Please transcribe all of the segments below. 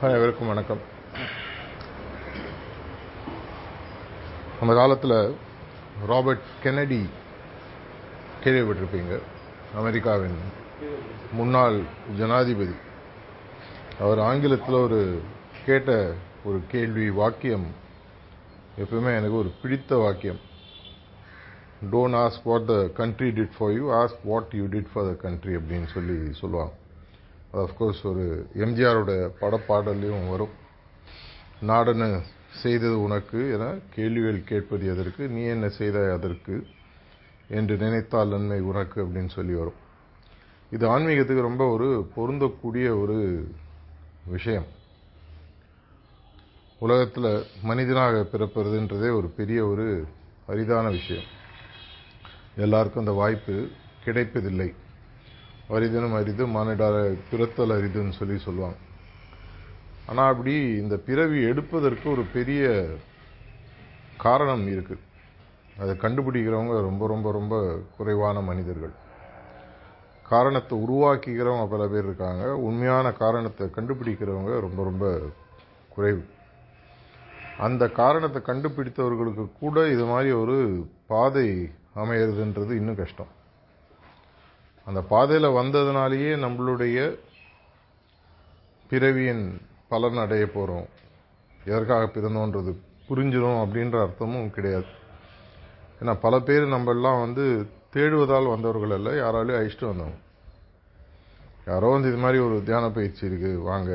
அனைவருக்கும் வணக்கம். நம்ம காலத்தில் ராபர்ட் கெனடி கேள்விப்பட்டிருப்பீங்க அமெரிக்காவின் முன்னாள் ஜனாதிபதி. அவர் ஆங்கிலத்தில் ஒரு கேட்ட ஒரு கேள்வி வாக்கியம் எப்பவுமே எனக்கு ஒரு பிடித்த வாக்கியம். Don't ask what the country did for you ask what you did for the country அப்படின்னு சொல்லி சொல்லுவாங்க. அஃப்கோர்ஸ் ஒரு எம்ஜிஆரோட படப்பாடல்லையும் வரும். நாடனு செய்தது உனக்கு என கேள்விகள் கேட்பது எதற்கு நீ என்ன செய்தாய் அதற்கு என்று நினைத்தால் நன்மை உனக்கு அப்படின்னு சொல்லி வரும். இது ஆன்மீகத்துக்கு ரொம்ப ஒரு பொருந்தக்கூடிய ஒரு விஷயம். உலகத்தில் மனிதனாக பிறப்பதுன்றதே ஒரு பெரிய ஒரு அரிதான விஷயம். எல்லாருக்கும் அந்த வாய்ப்பு கிடைப்பதில்லை. அரிதனும் அரிது மானிடார பிறத்தல் அரிதுன்னு சொல்லி சொல்லுவாங்க. ஆனால் அப்படி இந்த பிறவி எடுப்பதற்கு ஒரு பெரிய காரணம் இருக்குது அதை கண்டுபிடிக்கிறவங்க ரொம்ப ரொம்ப ரொம்ப குறைவான மனிதர்கள். காரணத்தை உருவாக்கிக்கிறவங்க பல பேர் இருக்காங்க. உண்மையான காரணத்தை கண்டுபிடிக்கிறவங்க ரொம்ப ரொம்ப குறைவு. அந்த காரணத்தை கண்டுபிடித்தவர்களுக்கு கூட இது மாதிரி ஒரு பாதை அமையிறதுன்றது இன்னும் கஷ்டம். அந்த பாதையில் வந்ததுனாலேயே நம்மளுடைய பிறவியின் பலன் அடைய போகிறோம் எதற்காக பிறந்தோன்றது புரிஞ்சிடும் அப்படின்ற அர்த்தமும் கிடையாது. ஏன்னா பல பேர் நம்ம எல்லாம் வந்து தேடுவதால் வந்தவர்கள் அல்ல யாராலையும் அழிச்சிட்டு வந்தவங்க. யாரோ வந்து இது மாதிரி ஒரு தியான பயிற்சி இருக்குது வாங்க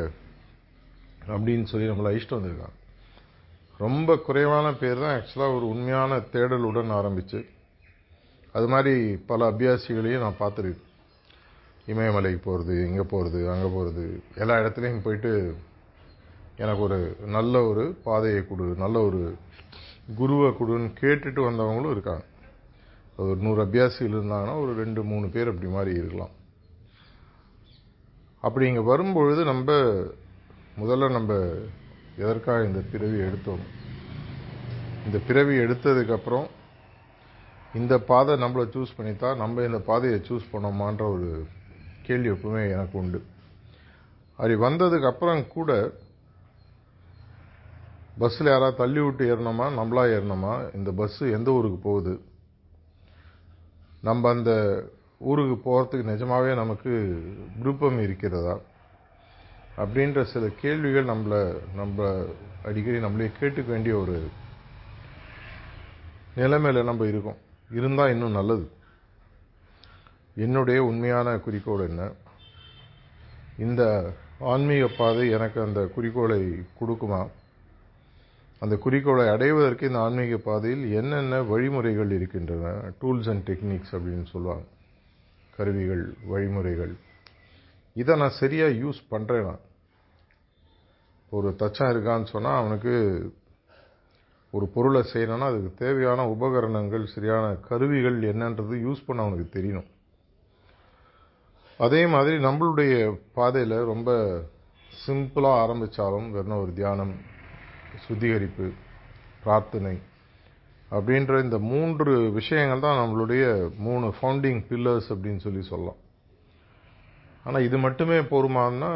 அப்படின்னு சொல்லி நம்மளை அழிச்சிட்டு வந்திருக்காங்க. ரொம்ப குறைவான பேர் தான் ஆக்சுவலாக ஒரு உண்மையான தேடலுடன் ஆரம்பித்து அது மாதிரி பல அபியாசிகளையும் நான் பார்த்துருக்கேன். இமயமலைக்கு போகிறது இங்கே போகிறது அங்கே போகிறது எல்லா இடத்துலையும் போயிட்டு எனக்கு ஒரு நல்ல ஒரு பாதையை கொடு நல்ல ஒரு குருவை கொடுன்னு கேட்டுட்டு வந்தவங்களும் இருக்காங்க. ஒரு நூறு அபியாசிகள் இருந்தாங்கன்னா ஒரு ரெண்டு மூணு பேர் அப்படி மாதிரி இருக்கலாம். அப்படி இங்கே வரும்பொழுது நம்ம முதல்ல நம்ம எதற்காக இந்த பிறவி எடுத்தோம்? இந்த பிறவி எடுத்ததுக்கப்புறம் இந்த பாதை நம்மளை சூஸ் பண்ணித்தா நம்ம இந்த பாதையை சூஸ் பண்ணோமான்ற ஒரு கேள்வி எப்பவுமே எனக்கு உண்டு. அப்படி வந்ததுக்கு அப்புறம் கூட பஸ்ஸில் யாராவது தள்ளி விட்டு ஏறணுமா? நம்மளா ஏறணுமா? இந்த பஸ்ஸு எந்த ஊருக்கு போகுது? நம்ம அந்த ஊருக்கு போகிறதுக்கு நிஜமாகவே நமக்கு விருப்பம் இருக்கிறதா? அப்படின்ற சில கேள்விகள் நம்மளை நம்ம அடிக்கடி நம்மளே கேட்டுக்க வேண்டிய ஒரு நிலைமையில் நம்ம இருக்கோம். இருந்தால் இன்னும் நல்லது. என்னுடைய உண்மையான குறிக்கோள் என்ன? இந்த ஆன்மீக பாதை எனக்கு அந்த குறிக்கோளை கொடுக்குமா? அந்த குறிக்கோளை அடைவதற்கு இந்த ஆன்மீக பாதையில் என்னென்ன வழிமுறைகள் இருக்கின்றன? டூல்ஸ் அண்ட் டெக்னிக்ஸ் அப்படின்னு சொல்லுவாங்க. கருவிகள் வழிமுறைகள். இதை நான் சரியாக யூஸ் பண்ணுறேனா ஒரு தச்சம் இருக்கான்னு சொன்னால் அவனுக்கு ஒரு பொருளை செய்யணும்னா அதுக்கு தேவையான உபகரணங்கள் சரியான கருவிகள் என்னன்றது யூஸ் பண்ண அவனுக்கு தெரியணும். அதே மாதிரி நம்மளுடைய பாதையில் ரொம்ப சிம்பிளாக ஆரம்பித்தாலும் வெறும் ஒரு தியானம் சுத்திகரிப்பு பிரார்த்தனை அப்படின்ற இந்த மூன்று விஷயங்கள் தான் நம்மளுடைய மூணு ஃபவுண்டிங் பில்லர்ஸ் அப்படின்னு சொல்லி சொல்லலாம். ஆனால் இது மட்டுமே போருமானா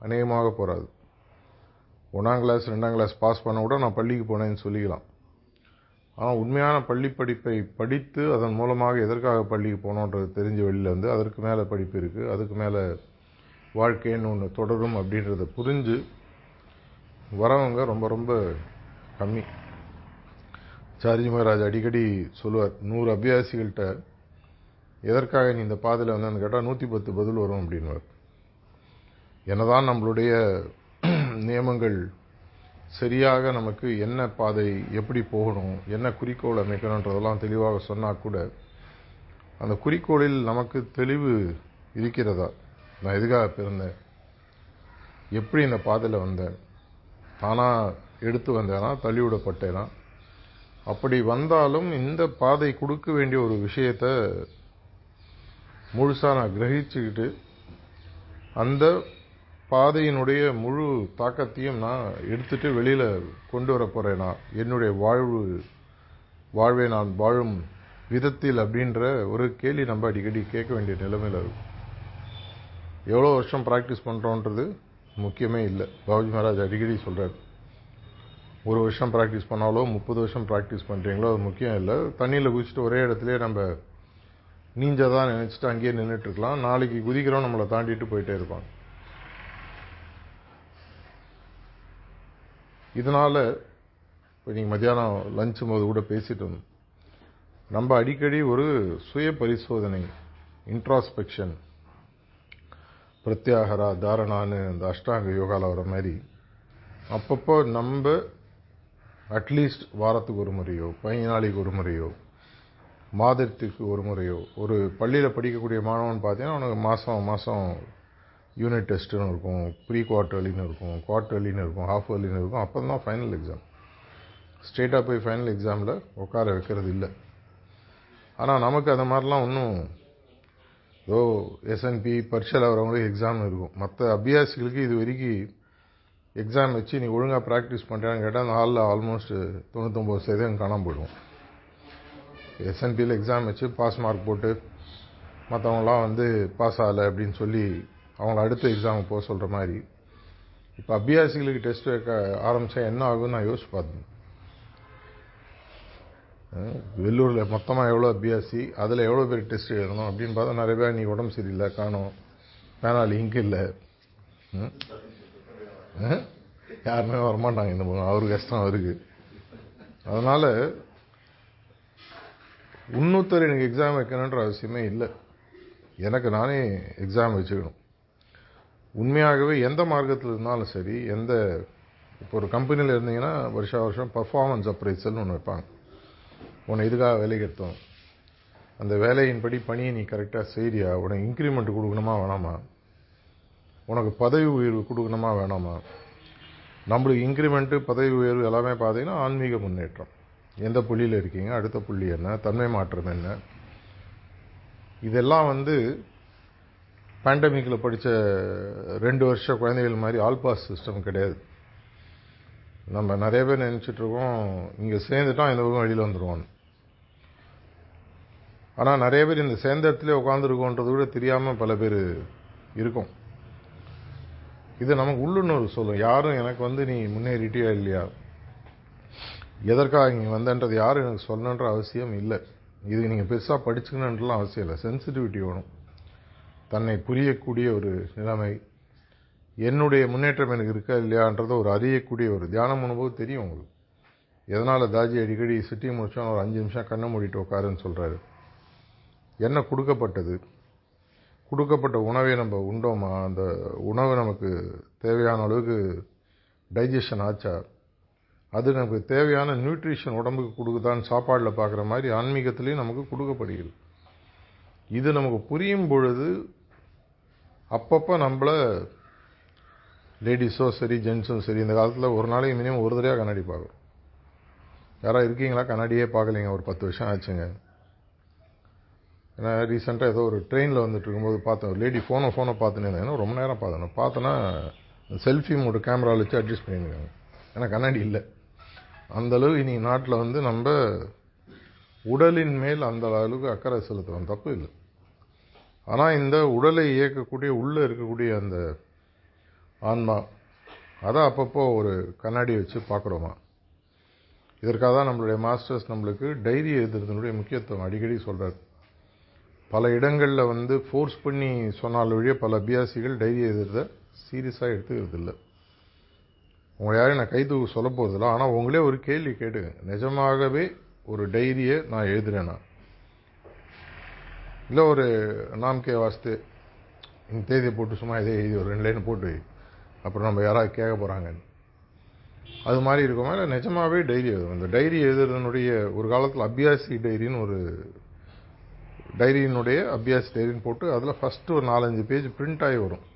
அநேகமாக போகாது ஒன்றாம் கிளாஸ் ரெண்டாம் கிளாஸ் பாஸ் பண்ண கூட நான் பள்ளிக்கு போனேன்னு சொல்லிக்கலாம். ஆனால் உண்மையான பள்ளி படிப்பை படித்து அதன் மூலமாக எதற்காக பள்ளிக்கு போனோன்றது தெரிஞ்ச வெளியில் வந்து அதற்கு மேலே படிப்பு இருக்குது அதுக்கு மேலே வாழ்க்கைன்னு ஒன்று தொடரும் அப்படின்றத புரிஞ்சு வரவங்க ரொம்ப ரொம்ப கம்மி. சார்ஜி மகாராஜ் அடிக்கடி சொல்லுவார் நூறு அபியாசிகள்கிட்ட எதற்காக நீ இந்த பாதையில் வந்தேன்னு கேட்டால் நூற்றி பத்து பதில் வரும் அப்படின்வார் என்னதான் நம்மளுடைய நியமங்கள் சரியாக நமக்கு என்ன பாதை எப்படி போகணும் என்ன குறிக்கோள் அமைக்கணுன்றதெல்லாம் தெளிவாக சொன்னால் கூட அந்த குறிக்கோளில் நமக்கு தெளிவு இருக்கிறதா? நான் எதுக்காக பிறந்தேன்? எப்படி இந்த பாதையில் வந்தேன்? தானாக எடுத்து வந்தேனா தள்ளிவிடப்பட்டேனா? அப்படி வந்தாலும் இந்த பாதை கொடுக்க வேண்டிய ஒரு விஷயத்த முழுசாக நான் கிரகிச்சுக்கிட்டு அந்த பாதையினுடைய முழு தாக்கத்தையும் நான் எடுத்துட்டு வெளியில் கொண்டு வர போகிறேன் நான். என்னுடைய வாழ்வு வாழ்வை நான் வாழும் விதத்தில் அப்படின்ற ஒரு கேள்வி நம்ம அடிக்கடி கேட்க வேண்டிய நிலைமையில் இருக்கும். எவ்வளோ வருஷம் ப்ராக்டிஸ் பண்ணுறோன்றது முக்கியமே இல்லை. பாபுஜி மகாராஜ் அடிக்கடி சொல்கிறார் ஒரு வருஷம் ப்ராக்டிஸ் பண்ணாலோ முப்பது வருஷம் ப்ராக்டிஸ் பண்ணுறீங்களோ அது முக்கியம் இல்லை. தண்ணியில் குதிச்சுட்டு ஒரே இடத்துலேயே நம்ம நீஞ்சதான் நினச்சிட்டு அங்கேயே நின்றுட்டுருக்கலாம் நாளைக்கு குதிக்கிறோம் நம்மளை தாண்டிட்டு போயிட்டே இருப்பாங்க. இதனால் இப்போ நீங்கள் மத்தியானம் லஞ்சும் போது கூட பேசிட்டு இருந்தோம். நம்ம அடிக்கடி ஒரு சுய பரிசோதனை இன்ட்ராஸ்பெக்ஷன் பிரத்யாகரா தாரணான்னு இந்த அஷ்டாங்க யோகாவில் வர மாதிரி அப்பப்போ நம்ம அட்லீஸ்ட் வாரத்துக்கு ஒரு முறையோ பதினஞ்சு நாளைக்கு ஒரு முறையோ மாதத்துக்கு ஒரு முறையோ ஒரு பள்ளியில் படிக்கக்கூடிய மாணவன் பார்த்தீங்கன்னா அவனுக்கு மாதம் மாதம் யூனிட் டெஸ்ட்டுன்னு இருக்கும் ப்ரீ குவார்ட்டர்லின்னு இருக்கும் குவார்ட்டர்லின்னு இருக்கும் ஹாஃப் இயர்லின்னு இருக்கும் அப்போ தான் ஃபைனல் எக்ஸாம் ஸ்ட்ரெயிட்டாக போய் ஃபைனல் எக்ஸாமில் உட்கார வைக்கிறது இல்லை. ஆனால் நமக்கு அந்த மாதிரிலாம் ஒன்றும் ஏதோ எஸ்என்பி பரீட்சையில் வரவங்களுக்கு எக்ஸாம் இருக்கும். மற்ற அபியாசிகளுக்கு இது வரைக்கும் எக்ஸாம் வச்சு நீ ஒழுங்காக ப்ராக்டிஸ் பண்ணுறான்னு கேட்டால் அந்த ஹாலில் ஆல்மோஸ்ட் தொண்ணூத்தொம்பது சதவீதம் காணாமல் போயிடும். எஸ்என்பியில் எக்ஸாம் வச்சு பாஸ் மார்க் போட்டு மற்றவங்களாம் வந்து பாஸ் ஆகலை அப்படின்னு சொல்லி அவங்கள அடுத்த எக்ஸாமுக்கு போக சொல்கிற மாதிரி. இப்போ அபியாசிகளுக்கு டெஸ்ட் வைக்க ஆரம்பித்தா என்ன ஆகும்னு நான் யோசிச்சு பார்த்தேன். வெள்ளூரில் மொத்தமாக எவ்வளோ அபியாசி அதில் எவ்வளோ பேர் டெஸ்ட் எழுதணும் அப்படின்னு பார்த்தா நிறைய பேர் நீ உடம்பு சரியில்லை காணும். பேனால் இங்கு இல்லை. யாருமே வரமாட்டாங்க இந்த பக்கம். அவருக்கு கஷ்டம் அவருக்கு. அதனால் இன்னொருத்தர் எனக்கு எக்ஸாம் வைக்கணுன்ற அவசியமே இல்லை. எனக்கு நானே எக்ஸாம் வச்சுக்கணும். உண்மையாகவே எந்த மார்க்கத்தில் இருந்தாலும் சரி எந்த இப்போ ஒரு கம்பெனியில் இருந்தீங்கன்னா வருஷா வருஷம் பர்ஃபார்மன்ஸ் அப்ரைசல்னு ஒன்று வைப்பாங்க. உன்னை இதுக்காக வேலைக்கு எடுத்தோம் அந்த வேலையின்படி பணியை நீ கரெக்டாக செய்றியா? உனக்கு இன்க்ரிமெண்ட் கொடுக்கணுமா வேணாமா? உனக்கு பதவி உயர்வு கொடுக்கணுமா வேணாமா? நம்மளுக்கு இன்க்ரிமெண்ட்டு பதவி உயர்வு எல்லாமே பார்த்தீங்கன்னா ஆன்மீக முன்னேற்றம். எந்த புள்ளியில் இருக்கீங்க? அடுத்த புள்ளி என்ன? தன்மை மாற்றம் என்ன? இதெல்லாம் வந்து பேண்டமிக்கில் படித்த ரெண்டு வருஷ குழந்தைகள் மாதிரி ஆல் பாஸ் சிஸ்டம் கிடையாது. நம்ம நிறைய பேர் நினச்சிட்ருக்கோம் இங்கே சேர்ந்துட்டோம் இந்த பக்கம் வெளியில் வந்துடுவோம் ஆனால் நிறைய பேர் இந்த சேர்ந்த இடத்துல உட்காந்துருக்கோன்றது கூட தெரியாமல் பல பேர் இருக்கும். இது நமக்கு உள்ளுணர்வு சொல்லும். யாரும் எனக்கு வந்து நீ முன்னேறிட்டியா இல்லையா? எதற்காக இங்கே வந்தன்றது யாரும் எனக்கு சொல்லணுன்ற அவசியம் இல்லை. இது நீங்கள் பெருசாக படிச்சுக்கணுன்றலாம் அவசியம் இல்லை. சென்சிட்டிவிட்டி வேணும். தன்னை புரியக்கூடிய ஒரு நிலைமை என்னுடைய முன்னேற்றம் எனக்கு இருக்கா இல்லையான்றதை ஒரு அறியக்கூடிய ஒரு தியானம் அனுபவம் தெரியும் உங்களுக்கு. எதனால் தாஜி அடிக்கடி சிட்டி முடிச்சோம் ஒரு அஞ்சு நிமிஷம் கண்ணை மூடிட்டு உட்காருன்னு சொல்கிறாரு என்ன கொடுக்கப்பட்டது? கொடுக்கப்பட்ட உணவை நம்ம உண்டோமா? அந்த உணவு நமக்கு தேவையான அளவுக்கு டைஜஷன் ஆச்சா? அது நமக்கு தேவையான நியூட்ரிஷன் உடம்புக்கு கொடுக்குதான்னு சாப்பாடில் பார்க்குற மாதிரி ஆன்மீகத்துலேயும் நமக்கு கொடுக்கப்படுகிறது. இது நமக்கு புரியும் பொழுது அப்பப்போ நம்மளை லேடிஸோ சரி ஜென்ஸும் சரி இந்த காலத்தில் ஒரு நாளைக்கு மினிமம் ஒரு தடவையாக கண்ணாடி பார்க்குறோம் யாராவது இருக்கீங்களா? கண்ணாடியே பார்க்கலைங்க. ஒரு பத்து வருஷம் ஆச்சுங்க. ஏன்னா ரீசெண்டாக ஏதோ ஒரு ட்ரெயினில் வந்துட்டு இருக்கும்போது பார்த்தேன் ஒரு லேடி ஃபோனை ஃபோனை பார்த்துன்னு இருந்தேன் ரொம்ப நேரம் பார்த்தேன் பார்த்தோன்னா செல்ஃபி மூட கேமராவில் வச்சு அட்ஜஸ்ட் பண்ணியிருக்காங்க ஏன்னா கண்ணாடி இல்லை. அந்தளவு இனி நாட்டில் வந்து நம்ம உடலின் மேல் அந்த அளவுக்கு அக்கறை செலுத்துவோம் தப்பு இல்லை. ஆனால் இந்த உடலை இயக்கக்கூடிய உள்ளே இருக்கக்கூடிய அந்த ஆன்மா அதை அப்பப்போ ஒரு கண்ணாடி வச்சு பார்க்குறோமா? இதற்காக தான் நம்மளுடைய மாஸ்டர்ஸ் நம்மளுக்கு டைரி எழுதுறதுனுடைய முக்கியத்துவம் அடிக்கடி சொல்கிறார் பல இடங்களில் வந்து ஃபோர்ஸ் பண்ணி சொன்னால் வழியே பல அபியாசிகள் டைரி எழுதுறத சீரியஸாக எடுத்துக்கிறது இல்லை உங்களை யாரையும் நான் கைது சொல்ல போகிறதில்ல ஆனால் உங்களே ஒரு கேள்வி கேட்டுங்க நிஜமாகவே ஒரு டைரியை நான் எழுதுறேன்னா இல்லை ஒரு நாம்கே வாஸ்து இந்த தேதியை போட்டு சும்மா இதே எழுதி ஒரு ரெண்டு லைன் போட்டு அப்புறம் நம்ம யாராவது கேட்க போகிறாங்கன்னு அது மாதிரி இருக்குமா? இல்லை நிஜமாகவே டைரி எழுதும்? இந்த டைரி எழுதுறதுனுடைய ஒரு காலத்தில் அபியாசி டைரின்னு ஒரு டைரியினுடைய அபியாசி டைரின்னு போட்டு அதில் ஃபஸ்ட்டு ஒரு நாலஞ்சு பேஜ் பிரிண்ட் ஆகி வரும்.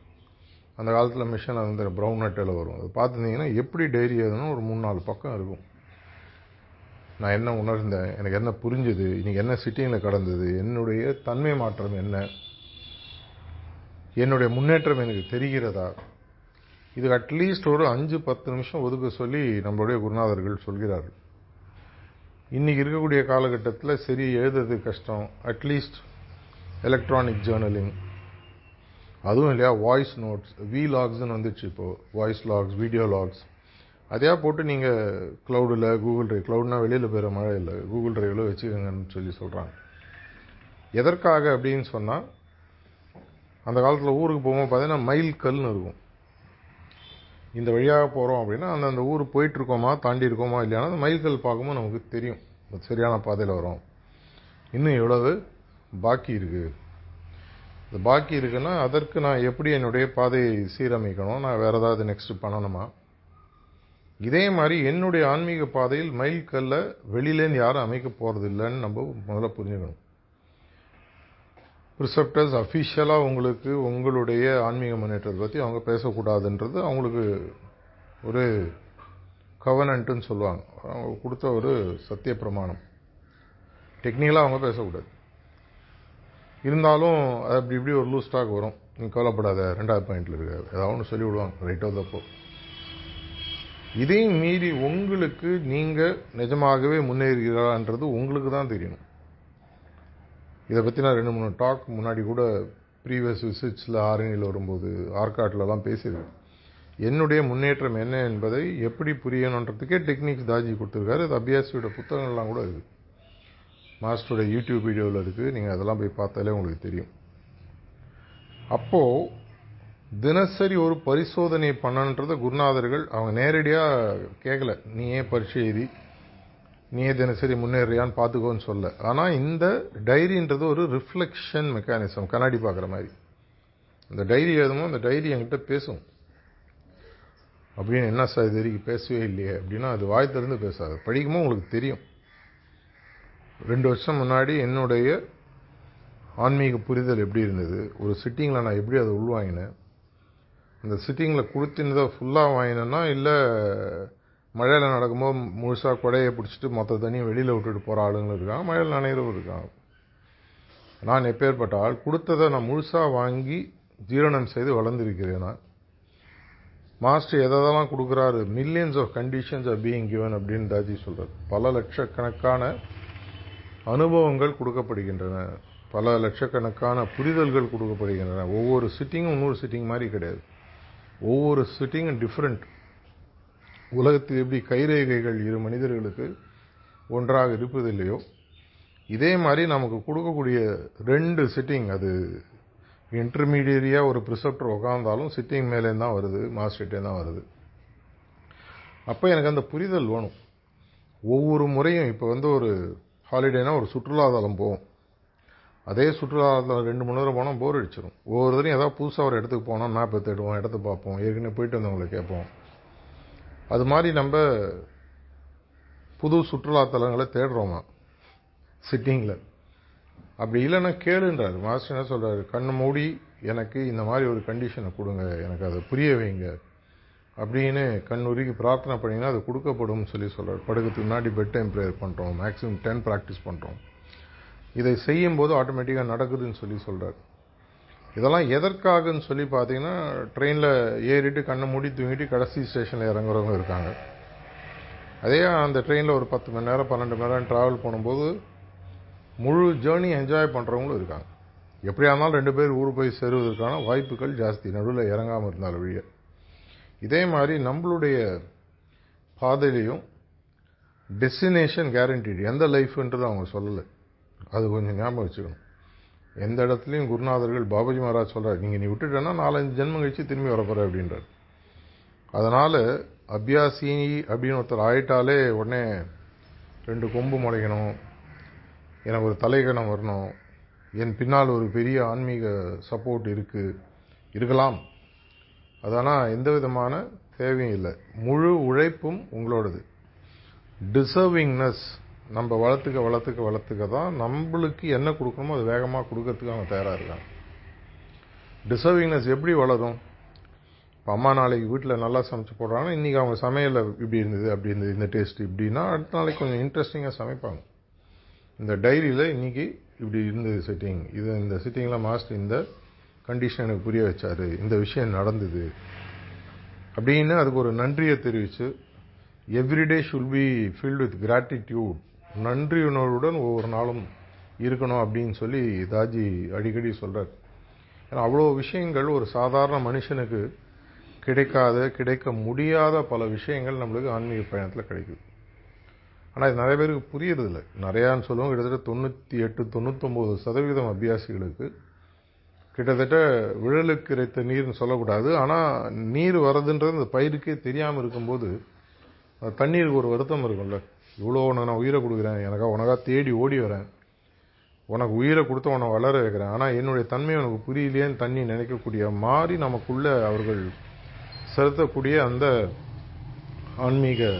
அந்த காலத்தில் மிஷினில் வந்து ப்ரௌன் அட்டையில் வரும். அது பார்த்துருந்தீங்கன்னா எப்படி டைரி எழுதணும் ஒரு மூணு நாலு பக்கம் இருக்கும். நான் என்ன உணர்ந்தேன்? எனக்கு என்ன புரிஞ்சுது? இன்றைக்கி என்ன சிட்டிங்கில் கடந்தது? என்னுடைய தன்மை மாற்றம் என்ன? என்னுடைய முன்னேற்றம் எனக்கு தெரிகிறதா? இது அட்லீஸ்ட் ஒரு அஞ்சு பத்து நிமிஷம் ஒதுக்க சொல்லி நம்மளுடைய குருநாதர்கள் சொல்கிறார்கள். இன்றைக்கி இருக்கக்கூடிய காலகட்டத்தில் சரி எழுதுறது கஷ்டம். அட்லீஸ்ட் எலக்ட்ரானிக் ஜேர்னலிங் அதுவும் இல்லையா? வாய்ஸ் நோட்ஸ் வி லாக்ஸ்னு வந்துச்சு இப்போது வாய்ஸ் லாக்ஸ் வீடியோ லாக்ஸ் அதையாக போட்டு நீங்கள் க்ளவுடில் கூகுள் ட்ரைவ் க்ளவுட்னால் வெளியில் போகிற மழை இல்லை. கூகுள் ட்ரைவில் வச்சுக்கோங்கன்னு சொல்லி சொல்கிறாங்க எதற்காக அப்படின்னு சொன்னால் அந்த காலத்தில் ஊருக்கு போகும்போது பார்த்தீங்கன்னா மயில் கல்னு இருக்கும். இந்த வழியாக போகிறோம் அப்படின்னா அந்த அந்த ஊர் போயிட்டுருக்கோமா தாண்டி இருக்கோமா இல்லையானா அந்த மயில் கல் பார்க்கும்போது நமக்கு தெரியும். சரியான பாதையில் வரும். இன்னும் எவ்வளவு? பாக்கி இருக்குது இந்த பாக்கி இருக்குன்னா அதற்கு நான் எப்படி என்னுடைய பாதையை சீரமைக்கணும்? நான் வேறு ஏதாவது நெக்ஸ்ட்டு பண்ணணுமா? இதே மாதிரி என்னுடைய ஆன்மீக பாதையில் மைல் கல்ல வெளியிலேருந்து யாரும் அமைக்க போகிறது இல்லைன்னு நம்ம முதல்ல புரிஞ்சுக்கணும். ரிசப்டர்ஸ் அஃபிஷியலாக உங்களுக்கு உங்களுடைய ஆன்மீக முன்னேற்றத்தை பற்றி அவங்க பேசக்கூடாதுன்றது அவங்களுக்கு ஒரு கவனன்ட்டுன்னு சொல்லுவாங்க. அவங்க கொடுத்த ஒரு சத்திய பிரமாணம். டெக்னிக்கலாக அவங்க பேசக்கூடாது. இருந்தாலும் அது அப்படி இப்படி ஒரு லூஸ் வரும். நீங்கள் கவலைப்படாத ரெண்டாவது பாயிண்டில் இருக்க ஏதாவது ஒன்று சொல்லி விடுவாங்க ஆஃப் தப்போ இதையும் மீறி உங்களுக்கு நீங்கள் நிஜமாகவே முன்னேறுகிறான்றது உங்களுக்கு தான் தெரியணும். இதை பற்றி நான் ரெண்டு மூணு டாக் முன்னாடி கூட ப்ரீவியஸ் விசிட்ஸில் ஆரணியில் வரும்போது ஆர்காட்லலாம் பேசியிருக்கேன். என்னுடைய முன்னேற்றம் என்ன என்பதை எப்படி புரியணுன்றதுக்கே டெக்னிக்ஸ் தாஜி கொடுத்துருக்காரு. அது அபியாசியோட புத்தகங்கள்லாம் கூட இருக்குது மாஸ்டரோட யூடியூப் வீடியோவில் இருக்குது நீங்கள் அதெல்லாம் போய் பார்த்தாலே உங்களுக்கு தெரியும். அப்போது தினசரி ஒரு பரிசோதனை பண்ணன்றத குருநாதர்கள் அவங்க நேரடியாக கேட்கல நீ ஏன் பரீட்சை எழுதி? நீயே தினசரி முன்னேறியான்னு பார்த்துக்கோன்னு சொல்ல. ஆனால் இந்த டைரின்றது ஒரு ரிஃப்ளெக்ஷன் மெக்கானிசம் கண்ணாடி பார்க்குற மாதிரி. இந்த டைரி எழுதுமோ அந்த டைரி என்கிட்ட பேசும். அப்படின்னு என்ன சார் இது வரைக்கும் பேசவே இல்லையே? அப்படின்னா அது வாய் திறந்து பேசாது. படிக்குமோ உங்களுக்கு தெரியும். ரெண்டு வருஷம் முன்னாடி என்னுடைய ஆன்மீக புரிதல் எப்படி இருந்தது? ஒரு சிட்டிங்கில் நான் எப்படி அதை உள்வாங்கினேன்? அந்த சிட்டிங்கில் குளித்தினதை ஃபுல்லாக வாங்கினேன்னா இல்லை மழையில் நடக்கும்போது முழுசாக கொடையை பிடிச்சிட்டு மொத்த தண்ணியும் வெளியில் விட்டுட்டு போகிற ஆளுங்களும் இருக்காங்க மழையில் நனைகிறவும் இருக்காங்க. நான் எப்பேற்பட்ட ஆள் கொடுத்ததை நான் முழுசாக வாங்கி ஜீரணம் செய்து வளர்ந்துருக்கிறேன் நான். மாஸ்டர் எதெல்லாம் கொடுக்குறாரு? Millions of conditions are being given அப்படின்னு தாஜி சொல்கிறார் பல லட்சக்கணக்கான அனுபவங்கள் கொடுக்கப்படுகின்றன. பல லட்சக்கணக்கான புரிதல்கள் கொடுக்கப்படுகின்றன. ஒவ்வொரு சிட்டிங்கும் இன்னொரு சிட்டிங் மாதிரி கிடையாது. ஒவ்வொரு சிட்டிங்கும் டிஃப்ரெண்ட் உலகத்தில் எப்படி கைரேகைகள் இரு மனிதர்களுக்கு ஒன்றாக இருப்பதில்லையோ இதே மாதிரி நமக்கு கொடுக்கக்கூடிய ரெண்டு சிட்டிங் அது இன்டர்மீடியரியாக ஒரு ப்ரிசெப்டர் உட்காந்தாலும் சிட்டிங் மேலேருந்து தான் வருது மாஸ்டர்கிட்டே தான் வருது. அப்போ எனக்கு அந்த புரிதல் வேணும். ஒவ்வொரு முறையும் இப்போ வந்து ஒரு ஹாலிடேனால் ஒரு சுற்றுலாதலம் போவோம். அதே சுற்றுலாதலம் ரெண்டு மணி நேரம் போனால் போர் அடிச்சிடும் ஒவ்வொரு தடையும் ஏதாவது புதுசாக ஒரு இடத்துக்கு போனால் மேப் தேடுவோம் இடத்த பார்ப்போம் ஏற்கனவே போயிட்டு வந்தவங்களை கேட்போம். அது மாதிரி நம்ம புது சுற்றுலாத்தலங்களை தேடுறோமா? சிட்டிங்கில் அப்படி இல்லைன்னா கேளுன்றார். மாஸ்டர் என்ன சொல்கிறாரு கண் மூடி எனக்கு இந்த மாதிரி ஒரு கண்டிஷனை கொடுங்க. எனக்கு அதை புரிய வைங்க. அப்படின்னு கண் உருகி பிரார்த்தனை பண்ணிங்கன்னா அது கொடுக்கப்படும் சொல்லி சொல்கிறார் படுக்கிறதுக்கு முன்னாடி பெட் டைம் ப்ரேயர் பண்ணுறோம் மேக்ஸிமம் டென் ப்ராக்டிஸ் பண்ணுறோம் இதை செய்யும்போது ஆட்டோமேட்டிக்காக நடக்குதுன்னு சொல்லி சொல்கிறார் இதெல்லாம் எதற்காகன்னு சொல்லி பார்த்தீங்கன்னா ட்ரெயினில் ஏறிட்டு கண்ணை மூடி தூங்கிட்டு கடைசி ஸ்டேஷனில் இறங்குறவங்க இருக்காங்க. அதே அந்த ட்ரெயினில் ஒரு பத்து மணி நேரம் பன்னெண்டு மணி நேரம் ட்ராவல் பண்ணும்போது முழு ஜேர்னி என்ஜாய் பண்ணுறவங்களும் இருக்காங்க. எப்படியா இருந்தாலும் ரெண்டு பேர் ஊர் போய் சேருவதற்கான வாய்ப்புகள் ஜாஸ்தி. நடுவில் இறங்காமல் இருந்தால் வழிய இதே மாதிரி நம்மளுடைய பாதையிலையும் டெஸ்டினேஷன் கேரண்டிடு எந்த லைஃப்ன்றது அவங்க சொல்லலை. அது கொஞ்சம் ஞாபகம் வச்சுக்கணும். எந்த இடத்துலையும் குருநாதர்கள் பாபாஜி மகாராஜ் சொல்கிறார் நீங்கள் நீ விட்டுட்டேன்னா நாலஞ்சு ஜென்மம் கழிச்சு திரும்பி வரப்போகிற அப்படின்றார். அதனால் அபியாசி அப்படின்னு ஒருத்தர் ஆயிட்டாலே உடனே ரெண்டு கொம்பு முளைக்கணும் எனக்கு ஒரு தலைகணம் வரணும் என் பின்னால் ஒரு பெரிய ஆன்மீக சப்போர்ட் இருக்குது இருக்கலாம். அதனால் எந்த விதமான தேவையும் இல்லை. முழு உழைப்பும் உங்களோடது. டிசர்விங்னஸ் நம்ம வளர்த்துக்க வளர்த்துக்க வளர்த்துக்க தான் நம்மளுக்கு என்ன கொடுக்கணுமோ அது வேகமாக கொடுக்கறதுக்கு அவங்க தயாராக இருக்காங்க டிசர்விங்னஸ் எப்படி வளரும்? இப்போ அம்மா நாளைக்கு வீட்டில் நல்லா சமைச்சு போடுறாங்கன்னா இன்றைக்கி அவங்க சமையலில் இப்படி இருந்தது அப்படி இருந்தது இந்த டேஸ்ட் இப்படின்னா அடுத்த நாளைக்கு கொஞ்சம் இன்ட்ரெஸ்டிங்காக சமைப்பாங்க. இந்த டைரியில் இன்றைக்கி இப்படி இருந்தது செட்டிங் இது இந்த சிட்டிங்கில் மாஸ்டர் இந்த கண்டிஷன் எனக்கு புரிய வச்சார். இந்த விஷயம் நடந்தது. அப்படின்னு அதுக்கு ஒரு நன்றியை தெரிவித்து everyday shall be filled with gratitude நன்றி உணர்வுடன் ஒவ்வொரு நாளும் இருக்கணும் அப்படின்னு சொல்லி தாஜி அடிக்கடி சொல்கிறார் ஏன்னா அவ்வளோ விஷயங்கள் ஒரு சாதாரண மனுஷனுக்கு கிடைக்காத கிடைக்க முடியாத பல விஷயங்கள் நம்மளுக்கு ஆன்மீக பயணத்தில் கிடைக்குது. ஆனால் இது நிறைய பேருக்கு புரியறதில்ல. நிறையான்னு சொல்லுவோம். கிட்டத்தட்ட தொண்ணூற்றி எட்டு தொண்ணூத்தொம்பது சதவீதம் அபியாசிகளுக்கு கிட்டத்தட்ட விழலுக்கு இறைத்த நீர்னு சொல்லக்கூடாது. ஆனால் நீர் வரதுன்றது அந்த பயிருக்கே தெரியாமல் இருக்கும்போது தண்ணீருக்கு ஒரு வருத்தம் இருக்கும்ல. இவ்வளோ உனக்கு நான் உயிரை கொடுக்குறேன். எனக்காக உனக்காக தேடி ஓடி வரேன். உனக்கு உயிரை கொடுத்து உன்னை வளர வைக்கிறேன். ஆனால் என்னுடைய தன்மை உனக்கு புரியலையேன்னு தண்ணி நினைக்கக்கூடிய மாதிரி நமக்குள்ளே அவர்கள் செலுத்தக்கூடிய அந்த ஆன்மீக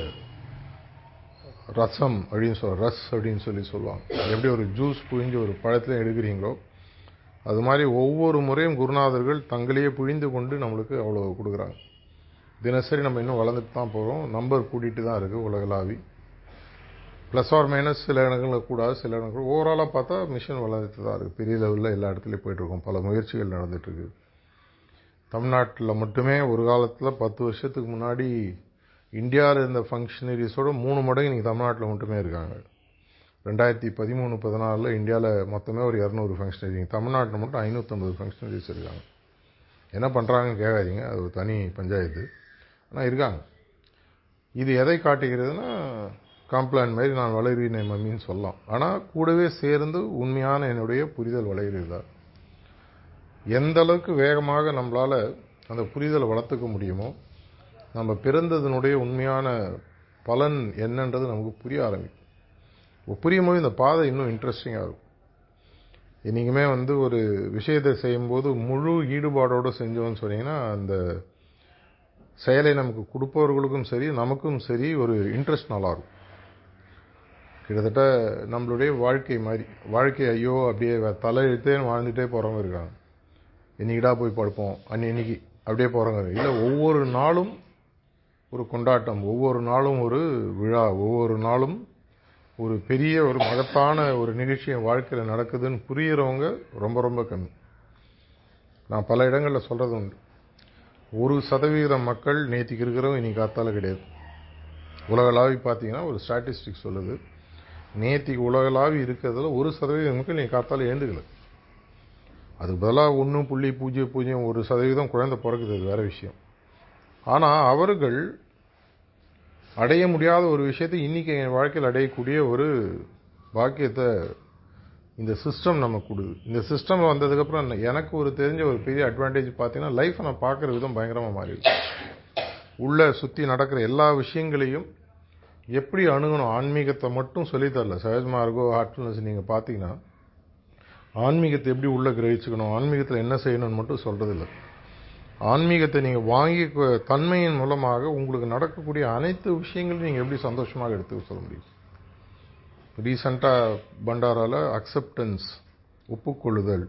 ரசம் அப்படின்னு சொல்ல ரஸ் அப்படின்னு சொல்லி சொல்லுவாங்க. எப்படி ஒரு ஜூஸ் புழிஞ்சு ஒரு பழத்தில் எடுக்கிறீங்களோ அது மாதிரி ஒவ்வொரு முறையும் குருநாதர்கள் தங்களையே புழிந்து கொண்டு நம்மளுக்கு அவ்வளோ கொடுக்குறாங்க. தினசரி நம்ம இன்னும் வளர்ந்துட்டு தான் போகிறோம் நம்பர் கூட்டிகிட்டு தான் இருக்குது உலகளாவி. ப்ளஸ் ஆர் மைனஸ் சில இடங்களில் கூடாது சில இடங்கள் ஓவராலாக பார்த்தா மிஷின் வளர்ந்துட்டு தான் இருக்குது பெரிய லெவலில் எல்லா இடத்துலையும் போயிட்டுருக்கோம் பல முயற்சிகள் நடந்துகிட்ருக்கு தமிழ்நாட்டில் மட்டுமே ஒரு காலத்தில் பத்து வருஷத்துக்கு முன்னாடி இந்தியாவில் இருந்த ஃபங்க்ஷனரிஸோட மூணு மடங்கு இன்றைக்கி தமிழ்நாட்டில் மட்டுமே இருக்காங்க. ரெண்டாயிரத்தி பதிமூணு பதினாலில் இந்தியாவில் மொத்தமே ஒரு இரநூறு ஃபங்க்ஷனரிங்க தமிழ்நாட்டில் மட்டும் ஐநூற்றம்பது ஃபங்க்ஷனரிஸ் இருக்காங்க. என்ன பண்ணுறாங்கன்னு கேட்காதீங்க. அது ஒரு தனி பஞ்சாயத்து. ஆனால் இருக்காங்க. இது எதை காட்டுகிறதுனா காம்ப்ளான் மாதிரி நான் வளர்வினை மம்மின்னு சொல்லலாம். ஆனால் கூடவே சேர்ந்து உண்மையான என்னுடைய புரிதல் வளர்கிறதா எந்த அளவுக்கு வேகமாக நம்மளால் அந்த புரிதலை வளர்த்துக்க முடியுமோ நம்ம பிறந்ததனுடைய உண்மையான பலன் என்னன்றது நமக்கு புரிய ஆரம்பிக்கும். புரியும் போது இந்த பாதை இன்னும் இன்ட்ரெஸ்டிங்காக இருக்கும். என்றைக்குமே வந்து ஒரு விஷயத்தை செய்யும்போது முழு ஈடுபாடோடு செஞ்சோன்னு சொன்னீங்கன்னா அந்த செயலை நமக்கு கொடுப்பவர்களுக்கும் சரி நமக்கும் சரி ஒரு இன்ட்ரெஸ்ட் நல்லாயிருக்கும் கிட்டத்தட்ட நம்மளுடைய வாழ்க்கை மாதிரி. வாழ்க்கை ஐயோ அப்படியே தலை எழுத்தே வாழ்ந்துட்டே போகிறவங்க இருக்காங்க. என்னைக்கிடா போய் படுப்போம்? அன்னைக்கு அப்படியே போகிறவங்க இல்லை ஒவ்வொரு நாளும் ஒரு கொண்டாட்டம் ஒவ்வொரு நாளும் ஒரு விழா ஒவ்வொரு நாளும் ஒரு பெரிய ஒரு மகத்தான ஒரு நிகழ்ச்சி என் வாழ்க்கையில் நடக்குதுன்னு புரிகிறவங்க ரொம்ப ரொம்ப கம்மி. நான் பல இடங்களில் சொல்கிறது உண்டு. ஒரு சதவீத மக்கள் நேற்றுக்கு இருக்கிறவங்க இன்னைக்கு காத்தால கிடையாது. உலகளாவி பார்த்தீங்கன்னா ஒரு ஸ்டாட்டிஸ்டிக் சொல்லுது. நேற்றுக்கு உலகளாவி இருக்கிறதுல ஒரு சதவீதம் மக்கள் நீ காத்தால் எழுந்துக்கல. அதுக்கு பதிலாக ஒன்று புள்ளி பூஜ்ஜியம் பூஜ்ஜியம் ஒரு சதவீதம் குழந்தை பிறக்குது அது வேற விஷயம். ஆனால் அவர்கள் அடைய முடியாத ஒரு விஷயத்தை இன்னைக்கு என் வாழ்க்கையில் அடையக்கூடிய ஒரு பாக்கியத்தை இந்த சிஸ்டம் நமக்கு கொடுது இந்த சிஸ்டம் வந்ததுக்கப்புறம் எனக்கு ஒரு தெரிஞ்ச ஒரு பெரிய அட்வான்டேஜ் பார்த்தீங்கன்னா லைஃப்பை நான் பார்க்குற விதம் பயங்கரமாக மாறிடுது உள்ளே சுற்றி நடக்கிற எல்லா விஷயங்களையும் எப்படி அணுகணும்? ஆன்மீகத்தை மட்டும் சொல்லித்தரல சகஜமார்கோ ஹார்ட்ஃபுல்னஸ் நீங்கள் பார்த்தீங்கன்னா ஆன்மீகத்தை எப்படி உள்ளே கிரகிச்சுக்கணும்? ஆன்மீகத்தில் என்ன செய்யணும்னு மட்டும் சொல்கிறதில்ல ஆன்மீகத்தை நீங்கள் வாங்கி தன்மையின் மூலமாக உங்களுக்கு நடக்கக்கூடிய அனைத்து விஷயங்களையும் நீங்கள் எப்படி சந்தோஷமாக எடுத்து சொல்ல முடியும்? ரீசண்டாக பண்டாராவில் அக்செப்டன்ஸ் ஒப்புக்கொள்ளுதல்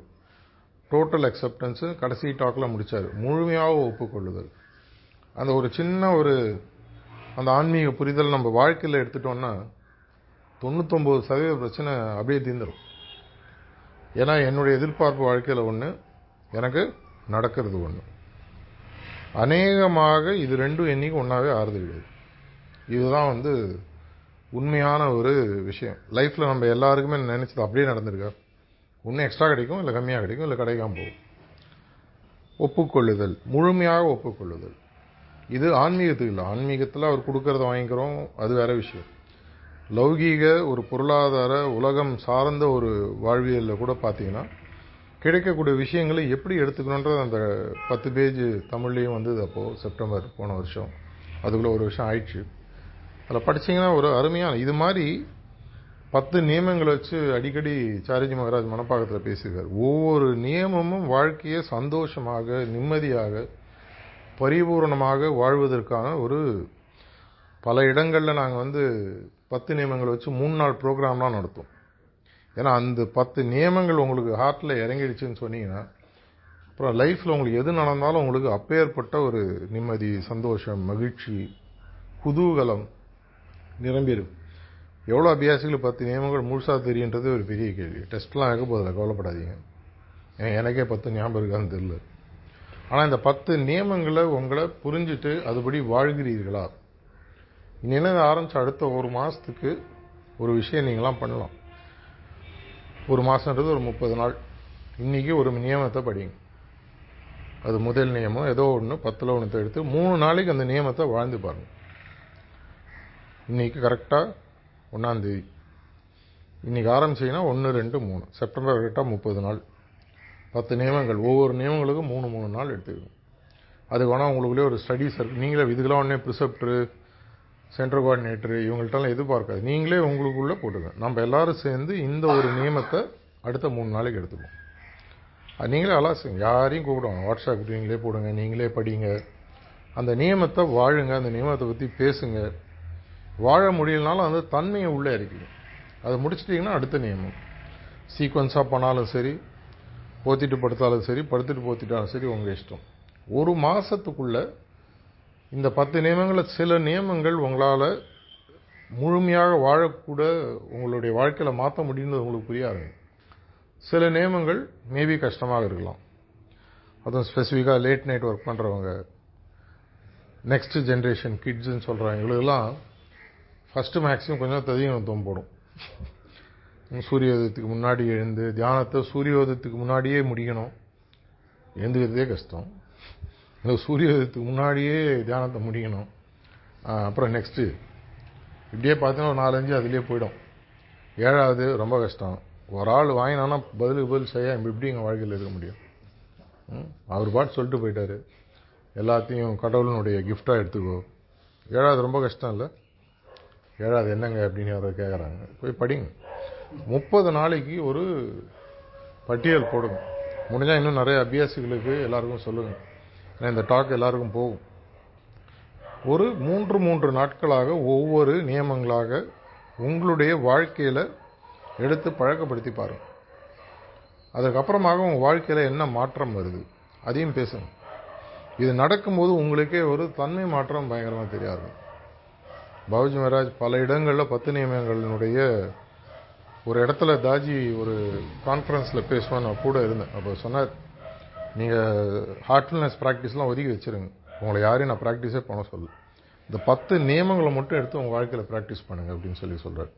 டோட்டல் அக்செப்டன்ஸு கடைசி டாக்கில் முடித்தார் முழுமையாக ஒப்புக்கொள்ளுதல். அந்த ஒரு சின்ன ஒரு அந்த ஆன்மீக புரிதல் நம்ம வாழ்க்கையில் எடுத்துட்டோம்னா தொண்ணூத்தொம்பது சதவீத பிரச்சனை அப்படியே தீர்ந்துடும் ஏன்னா என்னுடைய எதிர்பார்ப்பு வாழ்க்கையில் ஒன்று எனக்கு நடக்கிறது ஒன்று அநேகமாக இது ரெண்டும் என்றைக்கும் ஒன்றாவே ஆறுது கிடையாது இதுதான் வந்து உண்மையான ஒரு விஷயம். லைஃப்பில் நம்ம எல்லாருக்குமே நினச்சது அப்படியே நடந்திருக்கா? ஒன்று எக்ஸ்ட்ரா கிடைக்கும் இல்லை கம்மியாக கிடைக்கும் இல்லை கிடைக்காம போகும். ஒப்புக்கொள்ளுதல் முழுமையாக ஒப்புக்கொள்ளுதல். இது ஆன்மீகத்துக்கு இல்லை. ஆன்மீகத்தில் அவர் கொடுக்கறத வாங்கிக்கிறோம். அது வேற விஷயம். லௌகீக ஒரு பொருளாதார உலகம் சார்ந்த ஒரு வாழ்வியலில் கூட பார்த்தீங்கன்னா கிடைக்கக்கூடிய விஷயங்களை எப்படி எடுத்துக்கணுன்றது அந்த பத்து பேஜ் தமிழ்லேயும் வந்தது அப்போது செப்டம்பர் போன வருஷம். அதுக்குள்ளே ஒரு வருஷம் ஆயிடுச்சு. அதில் படிச்சிங்கன்னா ஒரு அருமையான இது மாதிரி பத்து நியமங்களை வச்சு அடிக்கடி சாரிஜி மகராஜ் மனப்பாக்கத்தில் பேசுகிறார் ஒவ்வொரு நியமமும் வாழ்க்கையை சந்தோஷமாக நிம்மதியாக பரிபூர்ணமாக வாழ்வதற்கான ஒரு பல இடங்களில் நாங்கள் வந்து பத்து நியமங்கள் வச்சு மூணு நாள் ப்ரோக்ராம்லாம் நடத்தும். ஏன்னா அந்த பத்து நியமங்கள் உங்களுக்கு ஹார்ட்டில் இறங்கிடுச்சுன்னு சொன்னீங்கன்னா அப்புறம் லைஃப்பில் உங்களுக்கு எது நடந்தாலும் உங்களுக்கு அப்பேற்பட்ட ஒரு நிம்மதி சந்தோஷம் மகிழ்ச்சி குதூகலம் நிரம்பிடும் எவ்வளோ அபியாசிகள் பத்து நியமங்கள் முழுசாக தெரியுன்றது ஒரு பெரிய கேள்வி. டெஸ்ட்லாம் வைக்க போதில்ல கவலைப்படாதீங்க. எனக்கே பத்து ஞாபகம் இருக்கான்னு தெரியல. ஆனால் இந்த பத்து நியமங்களை உங்களை புரிஞ்சுட்டு அதுபடி வாழ்கிறீர்களா? நினைவு ஆரம்பித்த அடுத்த ஒரு மாதத்துக்கு ஒரு விஷயம் நீங்களாம் பண்ணலாம். ஒரு மாதன்றது ஒரு முப்பது நாள். இன்றைக்கி ஒரு நியமத்தை படிங்க. அது முதல் நியமம் ஏதோ ஒன்று பத்தில் ஒன்று எடுத்து மூணு நாளைக்கு அந்த நியமத்தை வாழ்ந்து பாருங்கள் இன்றைக்கி கரெக்டாக ஒன்றாந்தேதி இன்னைக்கு ஆரம்பிச்சிங்கன்னா ஒன்று ரெண்டு மூணு. செப்டம்பர் கரெக்டாக முப்பது நாள். பத்து நியமங்கள். ஒவ்வொரு நியமங்களுக்கும் மூணு மூணு நாள் எடுத்துக்கணும். அதுக்கு வேணால் உங்களுக்குள்ளே ஒரு ஸ்டடீஸ் இருக்குது நீங்களே இதுக்கெல்லாம் உடனே ப்ரிசெப்டரு சென்ட்ரல் கோஆர்டினேட்டரு இவங்கள்ட்டலாம் எதிர்பார்க்காது. நீங்களே உங்களுக்குள்ளே போட்டுங்க நம்ம எல்லாரும் சேர்ந்து இந்த ஒரு நியமத்தை அடுத்த மூணு நாளைக்கு எடுத்துப்போம். அது நீங்களே அலாசுங்க யாரையும் கூப்பிடுவாங்க வாட்ஸ்அப் நீங்களே போடுங்க நீங்களே படிங்க. அந்த நியமத்தை வாழுங்க அந்த நியமத்தை பற்றி பேசுங்க. வாழ முடியலனாலும் அந்த தன்மையை உள்ளே இறக்கிங்க அதை முடிச்சிட்டிங்கன்னா அடுத்த நியமம். சீக்வன்ஸாக பண்ணாலும் சரி போத்திட்டு படுத்தாலும் சரி படுத்துட்டு போத்திட்டாலும் சரி உங்கள் இஷ்டம். ஒரு மாதத்துக்குள்ள இந்த பத்து நியமங்களில் சில நியமங்கள் உங்களால் முழுமையாக வாழக்கூட உங்களுடைய வாழ்க்கையில் மாற்ற முடியும்னு உங்களுக்கு புரியாது. சில நியமங்கள் மேபி கஷ்டமாக இருக்கலாம். அதுவும் ஸ்பெசிஃபிக்காக லேட் நைட் ஒர்க் பண்ணுறவங்க நெக்ஸ்ட் ஜென்ரேஷன் கிட்ஸுன்னு சொல்கிறாங்க இவங்களுக்கெல்லாம் ஃபஸ்ட்டு மேக்ஸிமம் கொஞ்சம் ததிகம் போடும். சூரியோதயத்துக்கு முன்னாடி எழுந்து தியானத்தை சூரியோதயத்துக்கு முன்னாடியே முடிக்கணும். எழுந்துக்கிறதே கஷ்டம். இந்த சூரியோதயத்துக்கு முன்னாடியே தியானத்தை முடிக்கணும். அப்புறம் நெக்ஸ்ட்டு இப்படியே பார்த்தீங்கன்னா ஒரு நாலஞ்சு அதுலேயே போயிடும். ஏழாவது ரொம்ப கஷ்டம். ஒரு ஆள் வாங்கினானா பதிலுக்கு பதில் செய்ய எப்படி எங்கள் வாழ்க்கையில் இருக்க முடியும். அவர் பாட்டு சொல்லிட்டு போயிட்டார். எல்லாத்தையும் கடவுளினுடைய கிஃப்டாக எடுத்துக்கோ. ஏழாவது ரொம்ப கஷ்டம் இல்லை? ஏழாவது என்னங்க அப்படின்னு யாரோ கேட்குறாங்க போய் படிங்க. முப்பது நாளைக்கு ஒரு பட்டியல் போடுங்க. முடிஞ்சால் இன்னும் நிறைய அபியாசிகளுக்கு எல்லாருக்கும் சொல்லுங்கள் ஏன்னா இந்த டாக் எல்லாருக்கும் போகும். ஒரு மூன்று மூன்று நாட்களாக ஒவ்வொரு நியமங்களாக உங்களுடைய வாழ்க்கையில் எடுத்து பழக்கப்படுத்தி பாருங்க. அதுக்கப்புறமாக உங்கள் வாழ்க்கையில் என்ன மாற்றம் வருது? அதையும் பேசுங்க. இது நடக்கும்போது உங்களுக்கே ஒரு தன்மை மாற்றம் பயங்கரமாக தெரியாது. பாபுஜி மகாராஜ் பல இடங்களில் பத்து நியமங்களினுடைய ஒரு இடத்துல தாஜி ஒரு கான்ஃபரன்ஸில் பேசுவேன் நான் கூட இருந்தேன். அப்போ சொன்னார் நீங்கள் ஹார்ட்ஃபுல்னஸ் ப்ராக்டிஸ்லாம் ஒதுக்கி வச்சுருங்க. உங்களை யாரையும் நான் ப்ராக்டிஸே பண்ண சொல்லு இந்த பத்து நியமங்களை மட்டும் எடுத்து உங்கள் வாழ்க்கையில் ப்ராக்டிஸ் பண்ணுங்கள் அப்படின்னு சொல்லி சொல்கிறார்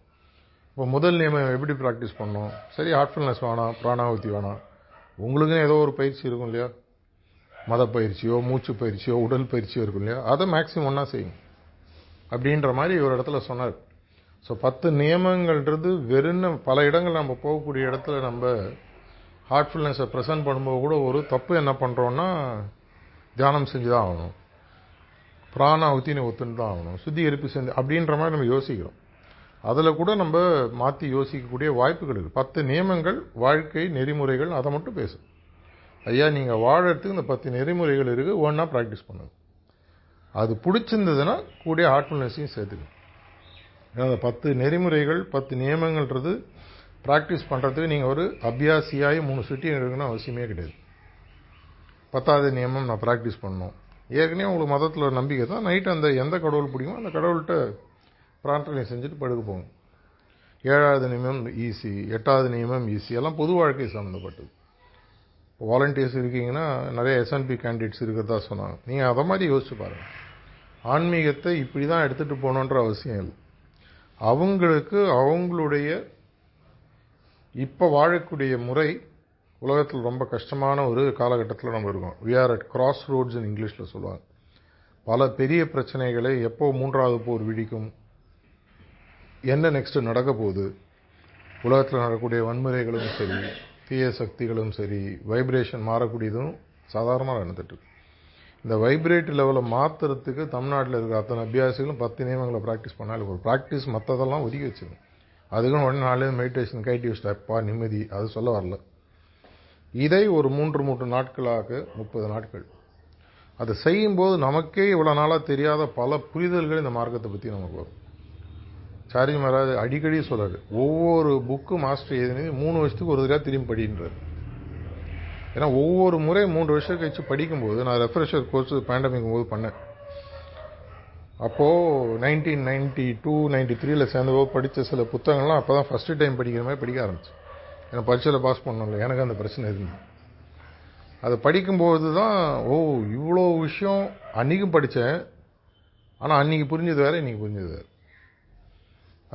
இப்போ முதல் நியமம் எப்படி ப்ராக்டிஸ் பண்ணோம் சரி ஹார்ட்ஃபுல்னஸ் வேணாம் பிராணாவதி வேணாம் உங்களுக்குன்னு ஏதோ ஒரு பயிற்சி இருக்கும் இல்லையா? மத பயிற்சியோ மூச்சு பயிற்சியோ உடல் பயிற்சியோ இருக்கும் இல்லையா? அதை மேக்ஸிமம் ஒன்றா செய்யுங்க. அப்படின்ற மாதிரி ஒரு இடத்துல சொன்னார். ஸோ பத்து நியமங்கள்ன்றது வெறும் பல இடங்கள் நம்ம போகக்கூடிய இடத்துல நம்ம ஹார்ட்ஃபுல்னஸை ப்ரெசென்ட் பண்ணும்போது கூட ஒரு தப்பு என்ன பண்ணுறோன்னா தியானம் செஞ்சு தான் ஆகணும். பிராணாகுத்தின்னு ஒத்துன்னு தான் ஆகணும். சுத்திகரிப்பு செஞ்சு அப்படின்ற மாதிரி நம்ம யோசிக்கிறோம். அதில் கூட நம்ம மாற்றி யோசிக்கக்கூடிய வாய்ப்புகள் இருக்குது பத்து நியமங்கள் வாழ்க்கை நெறிமுறைகள் அதை மட்டும் பேசும். ஐயா நீங்கள் வாழறதுக்கு இந்த பத்து நெறிமுறைகள் இருக்குது ஒன்றா ப்ராக்டிஸ் பண்ணுங்க. அது பிடிச்சிருந்ததுன்னா கூடிய ஹார்ட்ஃபுல்னஸையும் சேர்த்துக்கணும். அந்த பத்து நெறிமுறைகள் பத்து நியமங்கள்ன்றது ப்ராக்டிஸ் பண்ணுறதுக்கு நீங்கள் ஒரு அபியாசியாகி மூணு சுட்டி எடுக்கணும் அவசியமே கிடையாது. பத்தாவது நியமம் நான் ப்ராக்டிஸ் பண்ணணும். ஏற்கனவே உங்களுக்கு மதத்தில் நம்பிக்கை தான். நைட்டு அந்த எந்த கடவுள் பிடிக்குமோ அந்த கடவுள்கிட்ட பிரார்த்தனை செஞ்சுட்டு படுக்க போங்க ஏழாவது நியமம் ஈஸி எட்டாவது நியமம் ஈஸி எல்லாம் பொது வாழ்க்கை சம்மந்தப்பட்டது வாலண்டியர்ஸ் இருக்கீங்கன்னா நிறைய எஸ்என்பி கேண்டிடேட்ஸ் இருக்கிறதா சொன்னாங்க. நீங்கள் அதை மாதிரி யோசிச்சு பாருங்கள் ஆன்மீகத்தை இப்படி தான் எடுத்துகிட்டு போகணுன்ற அவசியம் இல்லை. அவங்களுக்கு அவங்களுடைய இப்போ வாழக்கூடிய முறை உலகத்தில் ரொம்ப கஷ்டமான ஒரு காலகட்டத்தில் நம்ம இருக்கோம். We are at cross roads இங்கிலீஷில் சொல்லுவாங்க. பல பெரிய பிரச்சனைகளை எப்போ மூன்றாவது போர் விடிக்கும் என்ன நெக்ஸ்ட்டு நடக்க போகுது? உலகத்தில் நடக்கக்கூடிய வன்முறைகளும் சரி தீய சக்திகளும் சரி வைப்ரேஷன் மாறக்கூடியதும் சாதாரணமாக நடந்துட்டுருக்கு இந்த வைப்ரேட் லெவலை மாற்றுறதுக்கு தமிழ்நாட்டில் இருக்கிற அத்தனை அபியாசிகளும் பத்து நியமங்களை ப்ராக்டிஸ் பண்ணாலும் ஒரு ப்ராக்டிஸ் மற்றதெல்லாம் ஒதுக்கி வச்சுருங்க அதுக்குன்னு உடனே நாலு மெடிடேஷன் கைட்டி ஸ்டெப்பா நிம்மதி அது சொல்ல வரல. இதை ஒரு மூன்று மூன்று நாட்களாக முப்பது நாட்கள். அதை செய்யும்போது நமக்கே இவ்வளோ நாளாக தெரியாத பல புரிதல்கள் இந்த மார்க்கத்தை பற்றி நமக்கு வரும். சாரி மகாராஜ் அடிக்கடி சொல்றாரு ஒவ்வொரு புக்கு மாஸ்டர் எழுதினது மூணு வருஷத்துக்கு ஒரு தடவை திரும்பி படின்றார். ஏன்னா ஒவ்வொரு முறை மூன்று வருஷம் கழிச்சு படிக்கும்போது நான் ரெஃப்ரெஷர் கோர்ஸ் பேண்டமிக் போது பண்ணேன். அப்போது நைன்டீன் நைன்டி டூ நைன்டி த்ரீல சேர்ந்தபோது படித்த சில புத்தகங்கள்லாம் அப்போ தான் ஃபஸ்ட்டு டைம் படிக்கிற மாதிரி படிக்க ஆரம்பிச்சு. ஏன்னா பரீட்சையில் பாஸ் பண்ணல எனக்கு அந்த பிரச்சனை இருந்தது. அதை படிக்கும்போது தான் ஓ இவ்வளோ விஷயம் அன்றைக்கும் படித்தேன் ஆனால் அன்றைக்கி புரிஞ்சது வேறு இன்றைக்கி புரிஞ்சது வேறு.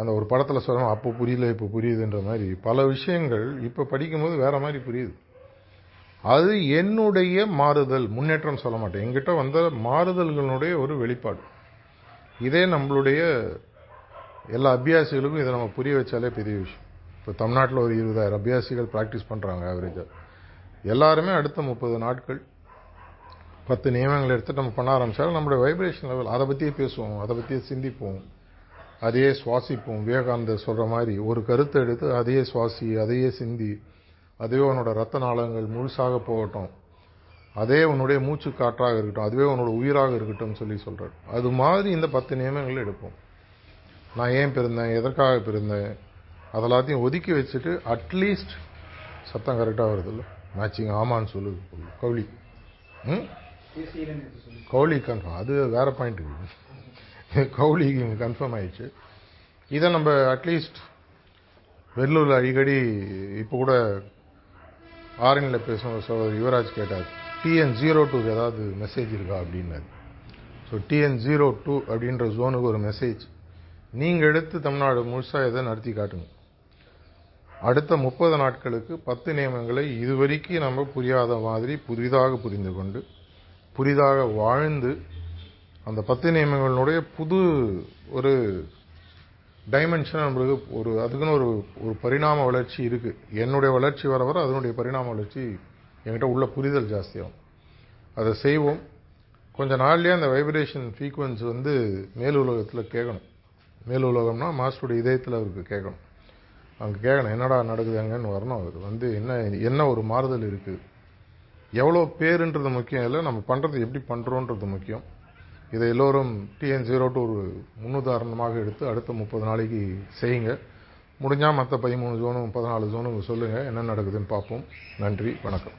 அந்த ஒரு படத்தில் சொல்லணும் அப்போ புரியல இப்போ புரியுதுன்ற மாதிரி. பல விஷயங்கள் இப்போ படிக்கும்போது வேறு மாதிரி புரியுது. அது என்னுடைய மாறுதல். முன்னேற்றம் சொல்ல மாட்டேன். எங்கிட்ட வந்த மாறுதல்களுடைய ஒரு வெளிப்பாடு. இதே நம்மளுடைய எல்லா அபியாசிகளுக்கும் இதை நம்ம புரிய வச்சாலே பெரிய விஷயம். இப்போ தமிழ்நாட்டில் ஒரு இருபதாயிரம் அபியாசிகள் ப்ராக்டிஸ் பண்ணுறாங்க ஆவரேஜாக எல்லாருமே அடுத்த முப்பது நாட்கள் பத்து நியமங்கள் எடுத்து நம்ம பண்ண ஆரம்பிச்சாலும் நம்மளுடைய வைப்ரேஷன் லெவல் அதை பற்றியே பேசுவோம் அதை பற்றியே சிந்திப்போம். அதையே சுவாசிப்போம். விவேகானந்தர் சொல்கிற மாதிரி ஒரு கருத்தை எடுத்து அதையே சுவாசி அதையே சிந்தி அதுவே உன்னோட ரத்த நாளங்கள் முழுசாக போகட்டும். அதே உன்னுடைய மூச்சு காற்றாக இருக்கட்டும். அதுவே உன்னோட உயிராக இருக்கட்டும் சொல்லி சொல்கிறார் அது மாதிரி இந்த பத்து நியமங்கள் எடுப்போம். நான் ஏன் பிறந்தேன்? எதற்காக பிறந்தேன்? அதெல்லாத்தையும் ஒதுக்கி வச்சுட்டு அட்லீஸ்ட் சத்தம் கரெக்டாக வருது இல்லை? மேட்சிங் ஆமான்னு சொல்லு கவுளி ம்? கவுளி கன்ஃபார்ம் அது வேறு பாயிண்ட் கவுளி கன்ஃபார்ம் ஆயிடுச்சு. இதை நம்ம அட்லீஸ்ட் வெள்ளூரில் அடிக்கடி இப்போ கூட ஆரணியில் பேசும் சகோதரர் யுவராஜ் கேட்டார் டிஎன் ஜீரோ டூக்கு ஏதாவது மெசேஜ் இருக்கா? அப்படின்னாரு. ஸோ டிஎன் ஜீரோ டூ அப்படின்ற ஜோனுக்கு ஒரு மெசேஜ் நீங்கள் எடுத்து தமிழ்நாடு முழுசாக இதை நடத்தி காட்டுங்க. அடுத்த முப்பது நாட்களுக்கு பத்து நியமங்களை இதுவரைக்கும் நம்ம புரியாத மாதிரி புதிதாக புரிந்து கொண்டு புதிதாக வாழ்ந்து அந்த பத்து நியமங்களுடைய புது ஒரு டைமென்ஷன் நம்மளுக்கு ஒரு அதுக்குன்னு ஒரு ஒரு பரிணாம வளர்ச்சி இருக்குது என்னுடைய வளர்ச்சி வர வர அதனுடைய பரிணாம வளர்ச்சி என்கிட்ட உள்ள புரிதல் ஜாஸ்தியாகும் அதை செய்வோம். கொஞ்ச நாள்லேயே அந்த வைப்ரேஷன் ஃப்ரீக்குவன்ஸ் வந்து மேல் உலகத்தில் கேட்கணும். மேல் உலகம்னா மாஸ்டருடைய இதயத்தில் அவருக்கு கேட்கணும். அங்கே கேட்கணும் என்னடா நடக்குதுங்கன்னு வரணும். அவர் வந்து என்ன என்ன ஒரு மாறுதல் இருக்குது எவ்வளோ பேருன்றது முக்கியம். இல்லை நம்ம பண்ணுறது எப்படி பண்ணுறோன்றது முக்கியம். இதை எல்லோரும் டிஎன் ஜீரோ டூ ஒரு முன்னுதாரணமாக எடுத்து அடுத்த முப்பது நாளைக்கு செய்யுங்க. முடிஞ்சால் மற்ற பதிமூணு ஜோனும் பதினாலு ஜோனும் சொல்லுங்கள் என்ன நடக்குதுன்னு பார்ப்போம். நன்றி வணக்கம்.